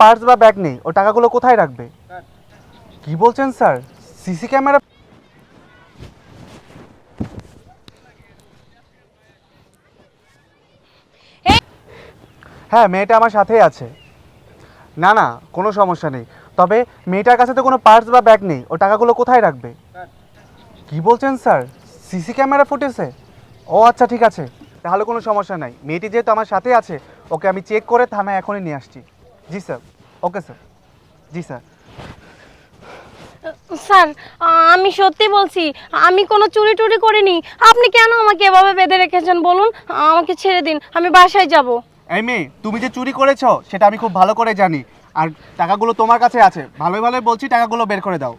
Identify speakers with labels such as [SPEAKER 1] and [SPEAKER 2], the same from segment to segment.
[SPEAKER 1] Purse বা bag নেই, ও টাকাগুলো কোথায় রাখবে? কি বলছেন স্যার? সিসি ক্যামেরা হ্যাঁ মেয়েটা আমার সাথেই আছে। না না, কোনো সমস্যা নেই। তবে মেয়েটার কাছে তো কোনো পার্স বা ব্যাগ নেই, ও টাকাগুলো কোথায় রাখবে? কি বলছেন স্যার? সিসি ক্যামেরা ফুটেছে? ও আচ্ছা ঠিক আছে। তাহলে কোনো সমস্যা নাই। মেয়েটি যেহেতু আমার সাথে আছে, ওকে আমি চেক করে থানায় এখনই নিয়ে আসছি। জি স্যার। Okay sir. জি স্যার।
[SPEAKER 2] স্যার আমি সত্যি বলছি আমি কোনো চুরি টুরি করিনি। আপনি কেন আমাকে এভাবে বেঁধে রেখেছেন বলুন? আমাকে ছেড়ে দিন আমি বাসায় যাব।
[SPEAKER 1] এই মেয়ে তুমি যে চুরি করেছ সেটা আমি খুব ভালো করে জানি। আর টাকাগুলো তোমার কাছে আছে ভালোই ভালোই বলছি টাকাগুলো বের করে দাও।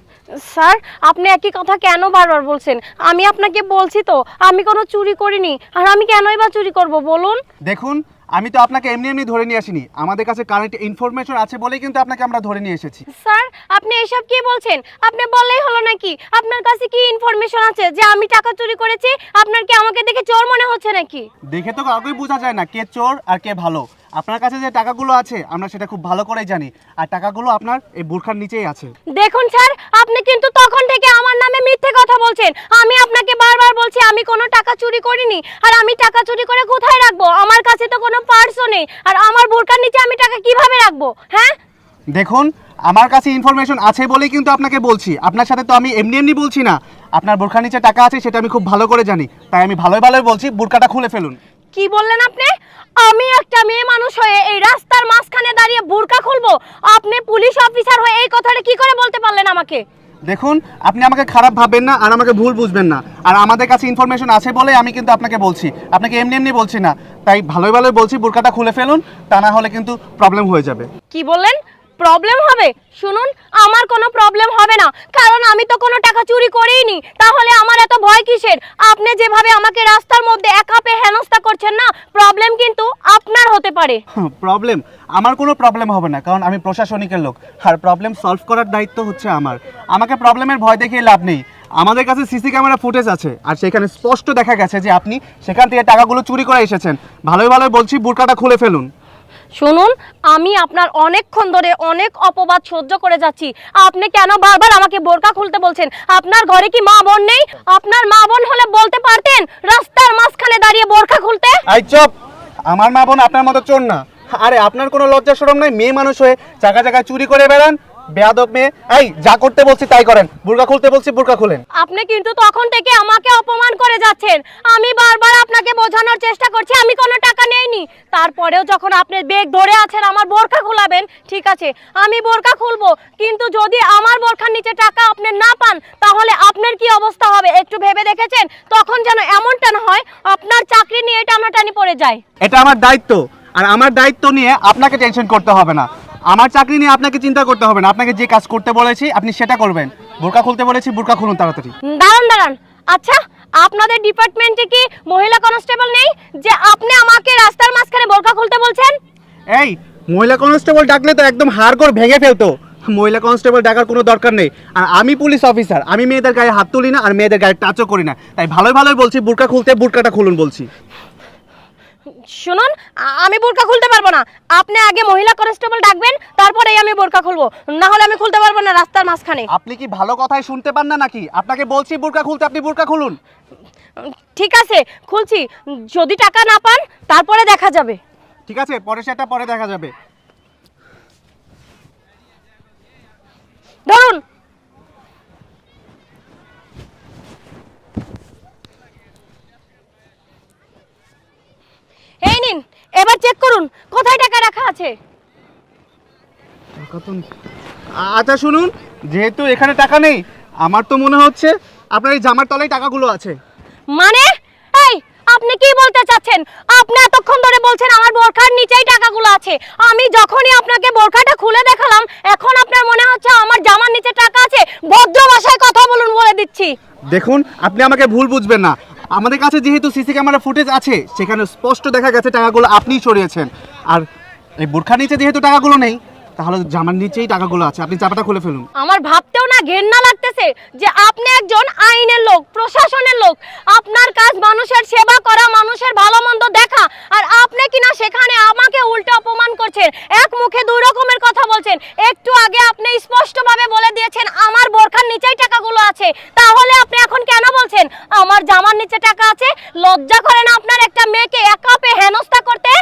[SPEAKER 2] স্যার আপনি একই কথা কেন বারবার বলছেন? আমি আপনাকে বলছি তো আমি কোনো চুরি করিনি আর আমি কেনই বা চুরি করব বলুন?
[SPEAKER 1] দেখুন আমি তো আপনাকে এমনি এমনি ধরে নিয়ে আসিনি। আমাদের কাছে কারেন্ট ইনফরমেশন আছে বলেই কিন্তু আপনাকে আমরা ধরে নিয়ে এসেছি।
[SPEAKER 2] স্যার আপনি এসব কি বলছেন? আপনি বললেই হলো নাকি? আপনার কাছে কি ইনফরমেশন আছে যে আমি টাকা চুরি করেছি? আপনার কি আমাকে দেখে চোর মনে হচ্ছে নাকি?
[SPEAKER 1] দেখে তো কাউকেই বোঝা যায় না কে চোর আর কে ভালো। আপনার কাছে যে টাকাগুলো আছে আমরা সেটা খুব ভালো করেই জানি। আর টাকাগুলো আপনার এই বুরখার নিচেই আছে।
[SPEAKER 2] দেখুন স্যার আপনি কিন্তু তখন থেকে আমার নামে মিথ্যে কথা বলছেন। আমি আপনাকে বারবার বলছি আমি কোনো টাকা চুরি করিনি। আর আমি টাকা চুরি করে কোথায় রাখব? আমার কাছে তো কোনো পার্সও নেই। আর আমার বোরকার নিচে আমি টাকা কীভাবে রাখব? হ্যাঁ?
[SPEAKER 1] দেখুন আমার কাছে ইনফরমেশন আছে বলেই কিন্তু আপনাকে বলছি। আপনার সাথে তো আমি এমনি এমনি বলছি না। আপনার বোরখার নিচে টাকা আছে সেটা আমি খুব ভালো করে জানি। তাই আমি ভালোই ভালোই বলছি বুরকাটা খুলে ফেলুন।
[SPEAKER 2] কি বললেন আপনি? আমি একটা মেয়ে মানুষ হয়ে এই রাস্তার মাঝখানে দাঁড়িয়ে বোরকা খুলবো। আপনি পুলিশ অফিসার হয়ে এই কথাটা কি করে বলতে পারলেন আমাকে?
[SPEAKER 1] দেখুন আপনি আমাকে খারাপ ভাববেন না আর আমাকে ভুল বুঝবেন না। আর আমাদের কাছে ইনফরমেশন আছে বলে আমি কিন্তু আপনাকে বলছি। আপনাকে এমনি এমনি বলছি না। তাই ভালোই ভালোই বলছি বুরকাটা খুলে ফেলুন তা না হলে কিন্তু প্রবলেম হয়ে যাবে।
[SPEAKER 2] কি বললেন? প্রবলেম হবে? শুনুন আমার কোনো প্রবলেম হবে না। কারণ আমি তো কোনো টাকা চুরি করিনি তাহলে আমার এত ভয় কিসের? আপনি যেভাবে আমাকে রাস্তার মধ্যে একা পেয়ে হেনস্থা করছেন না প্রবলেম কিন্তু আপনার হতে পারে।
[SPEAKER 1] প্রবলেম আমার কোনো প্রবলেম হবে না কারণ আমি প্রশাসনিকের লোক। আর প্রবলেম সলভ করার দায়িত্ব হচ্ছে আমার। আমাকে প্রবলেমের ভয় দেখিয়ে লাভ নেই। আমাদের কাছে সিসি ক্যামেরা ফুটেজ আছে আর সেখানে স্পষ্ট দেখা গেছে যে আপনি সেখান থেকে টাকাগুলো চুরি করে এসেছেন। ভালোই ভালোই বলছি বুরকাটা খুলে ফেলুন।
[SPEAKER 2] শুনুন আমি আপনার অনেকক্ষণ ধরে অনেক অপবাদ সহ্য করে যাচ্ছি। আপনি কেন বারবার আমাকে বোরকা খুলতে বলছেন? আপনার ঘরে কি মা বোন নেই? আপনার মা বোন হলে বলতে পারতেন রাস্তার মাঝখানে দাঁড়িয়ে বোরকা খুলতে?
[SPEAKER 1] আই চপ! আমার মা বোন আপনার মতো চোর না। আরে, আপনার কোনো লজ্জা সরম নাই? মেয়ে মানুষ হয়ে জায়গা জায়গায় চুরি করে বেড়ান বেয়াদব মেয়ে। এই যা করতে বলছি তাই করেন। বুরকা খুলতে বলছি বুরকা খুলেন।
[SPEAKER 2] আপনি কিন্তু তখন থেকে আমাকে অপমান করে যাচ্ছেন। আমি বারবার আপনাকে বোঝানোর চেষ্টা করছি আমি কোনো টাকা নেইনি। তারপরেও যখন আপনি বেগ ধরে আছেন আমার বোরকা খোলাবেন ঠিক আছে আমি বোরকা খুলবো। কিন্তু যদি আমার বোরখার নিচে টাকা আপনি না পান তাহলে আপনার কি অবস্থা হবে? একটু ভেবে দেখেছেন? তখন যেন এমনটা না হয় আপনার চাকরি নিয়ে টানাটানি পড়ে যায়।
[SPEAKER 1] এটা আমার দায়িত্ব। আর আমার দায়িত্ব নিয়ে আপনাকে টেনশন করতে হবে না। আমার চাকরি নিয়ে আপনাকে চিন্তা করতে হবে না। আপনাকে যে কাজ করতে বলেছি আপনি সেটা করবেন। বোরকা খুলতে বলেছি বোরকা খুলুন তাড়াতাড়ি।
[SPEAKER 2] দাঁড়ান দাঁড়ান। আচ্ছা আপনাদের ডিপার্টমেন্টে কি মহিলা কনস্টেবল নেই? যে আপনি আমাকে রাস্তার মাঝখানে বোরকা খুলতে বলছেন?
[SPEAKER 1] এই মহিলা কনস্টেবল ডাকলে তো একদম হাড় করে ভেঙে ফেলতো। মহিলা কনস্টেবল ডাকার কোনো দরকার নেই। আর আমি পুলিশ অফিসার আমি মেয়েদের গায়ে হাত তুলি না আর মেয়েদের গায়ে টাচও করি না। তাই ভালোই ভালোই বলছি বুরকা খুলতে বুরকাটা খুলুন বলছি।
[SPEAKER 2] শুনুন আমি বোরকা খুলতে পারব না। আপনি আগে মহিলা কনস্টেবল ডাকবেন তারপরেই আমি বোরকা খুলবো। না হলে আমি খুলতে পারব না রাস্তার মাঝখানে।
[SPEAKER 1] আপনি কি ভালো কথাই শুনতে পান না নাকি? আপনাকে বলছি বোরকা খুলতে আপনি বুরকা খুলুন।
[SPEAKER 2] ঠিক আছে খুলছি। যদি টাকা না পান তারপরে দেখা যাবে।
[SPEAKER 1] ঠিক আছে পরে সেটা পরে দেখা যাবে।
[SPEAKER 2] ধরুন এই নিন এবার চেক করুন কোথায় আছে?
[SPEAKER 1] টাকা তো আচ্ছা শুনুন যেহেতু এখানে টাকা নেই আমার তো মনে হচ্ছে আপনার এই জামার তলায় টাকাগুলো আছে।
[SPEAKER 2] মানে? এই আপনি কি বলতে চাচ্ছেন? আপনি এতক্ষণ ধরে বলছেন আমার বোরখার নিচেই টাকাগুলো আছে। আমি যখনই আপনাকে বোরখাটা খুলে দেখালাম এখন আপনার মনে হচ্ছে আমার জামার নিচে টাকা আছে? ভদ্র ভাষায় কথা বলুন বলে দিচ্ছি।
[SPEAKER 1] দেখুন আপনি আমাকে ভুল বুঝবেন না। আমাদের কাছে যেহেতু সিসি ক্যামেরা ফুটেজ আছে সেখানে স্পষ্ট দেখা গেছে টাকাগুলো আপনিই সরিয়েছেন। আর এই বোরখার নিচে যেহেতু টাকাগুলো নেই, তাহলে জামার নিচেই টাকাগুলো আছে। আপনি চাপাটা খুলে ফেলুন।
[SPEAKER 2] আমার ভাবতেও না ঘেন্না লাগতেছে যে আপনি একজন আইনের লোক, প্রশাসনের লোক। আপনার কাজ মানুষের সেবা করা, মানুষের ভালো মন্দ দেখা। আর আপনি কিনা সেখানে আমাকে উল্টো অপমান করছেন, এক মুখে দুই রকমের কথা বলছেন। একটু আগে আপনি স্পষ্টভাবে বলে দিয়েছেন, আমার বোরখার নিচেই টাকাগুলো আছে। তাহলে আপনি এখন কেন বলছেন? আমার জামার নিচে টাকা আছে। লজ্জা করে না আপনার একটা মেয়েকে একাপে হেনস্থা করতে?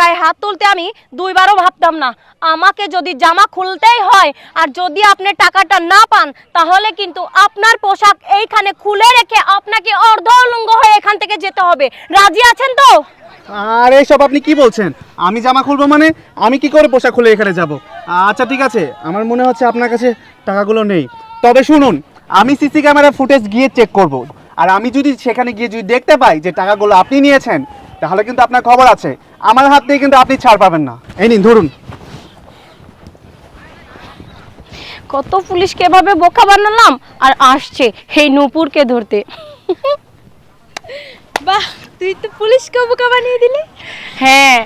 [SPEAKER 2] গায়ে হাত তুলতে আমি দুইবারও ভাবতাম না। আমাকে যদি জামা খুলতেই হয় আর যদি আপনি টাকাটা না পান, তাহলে কিন্তু আপনার পোশাক এইখানে খুলে রেখে আপনাকে অর্ধ উলঙ্গ হয়ে এখান থেকে যেতে হবে। রাজি আছেন তো?
[SPEAKER 1] আর এইসব আপনি কি বলছেন? আমি জামা খুলবো মানে? আমি কি করে পোশাক খুলে এখানে যাব? আচ্ছা ঠিক আছে। আমার মনে হচ্ছে আপনার কাছে টাকাগুলো নেই। তবে শুনুন, আমি সিসি ক্যামেরা ফুটেজ গিয়ে চেক করব। আর আমি যদি সেখানে গিয়ে যদি দেখতে পাই যে টাকাগুলো আপনি নিয়েছেন তাহলে কিন্তু আপনার খবর আছে। আমার হাত দিয়ে কিন্তু আপনি ছাড় পাবেন না। এই নিন ধরুন।
[SPEAKER 2] কত পুলিশকে এভাবে বোকা বানালাম? আর আসছে এই নূপুরকে ধরতে।
[SPEAKER 3] বাহ তুই তো পুলিশকে বোকা বানিয়ে দিলি।
[SPEAKER 2] হ্যাঁ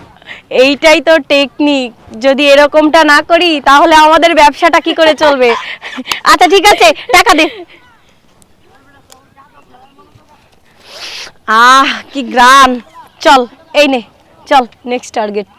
[SPEAKER 2] এইটাই তো টেকনিক যদি এরকমটা না করি তাহলে আমাদের ব্যবসাটা কি করে চলবে? আচ্ছা ঠিক আছে টাকা দে। আহ কি গ্রান চল এই নে চল নেক্সট টার্গেট